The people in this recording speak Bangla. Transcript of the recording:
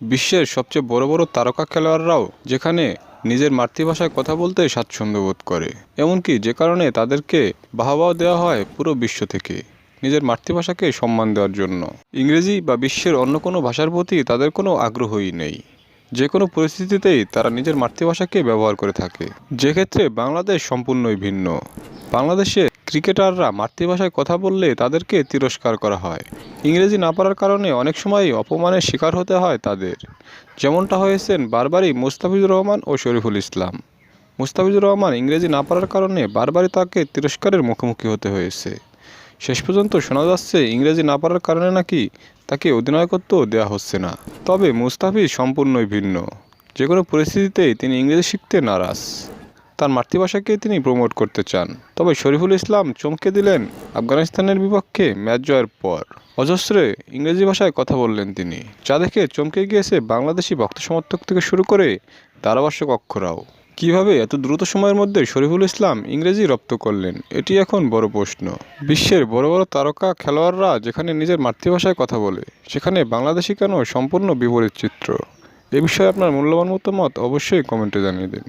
বিশ্বের সবচেয়ে বড় বড় তারকা খেলোয়াড়রাও যেখানে নিজের মাতৃভাষায় কথা বলতে স্বাচ্ছন্দ্য বোধ করে। এমনকি যে কারণে তাদেরকে বাহবাও দেওয়া হয় পুরো বিশ্ব থেকে, নিজের মাতৃভাষাকে সম্মান দেওয়ার জন্য। ইংরেজি বা বিশ্বের অন্য কোনো ভাষার প্রতি তাদের কোনো আগ্রহই নেই। যে কোনো পরিস্থিতিতেই তারা নিজের মাতৃভাষাকে ব্যবহার করে থাকে। যে ক্ষেত্রে বাংলাদেশ সম্পূর্ণই ভিন্ন। বাংলাদেশে ক্রিকেটাররা মাতৃভাষায় কথা বললে তাদেরকে তিরস্কার করা হয়। ইংরেজি না পারার কারণে অনেক সময় অপমানের শিকার হতে হয় তাদের। যেমনটা হয়েছেন বারবারই মুস্তাফিজুর রহমান ও শরীফুল ইসলাম। মুস্তাফিজুর রহমান ইংরেজি না পারার কারণে বারবারই তাকে তিরস্কারের মুখোমুখি হতে হয়েছে। শেষ পর্যন্ত শোনা যাচ্ছে, ইংরেজি না পারার কারণে নাকি তাকে অধিনায়কত্ব দেওয়া হচ্ছে না। তবে মুস্তাফিজ সম্পূর্ণই ভিন্ন। যে কোনো পরিস্থিতিতেই তিনি ইংরেজি শিখতে নারাজ। তার মাতৃভাষাকে তিনি প্রমোট করতে চান। তবে শরীফুল ইসলাম চমকে দিলেন আফগানিস্তানের বিপক্ষে ম্যাচ জয়ের পর। অজস্রে ইংরেজি ভাষায় কথা বললেন তিনি, যা দেখে চমকে গিয়েছে বাংলাদেশি ভক্ত সমর্থক থেকে শুরু করে ধারাভাষ্যক অক্ষরাও। কীভাবে এত দ্রুত সময়ের মধ্যে শরীফুল ইসলাম ইংরেজি রপ্ত করলেন, এটি এখন বড় প্রশ্ন। বিশ্বের বড় বড় তারকা, খেলোয়াড়রা যেখানে নিজের মাতৃভাষায় কথা বলে, সেখানে বাংলাদেশি কেন সম্পূর্ণ বিপরীত চিত্র? এ বিষয়ে আপনার মূল্যবান মতামত অবশ্যই কমেন্টে জানিয়ে দিন।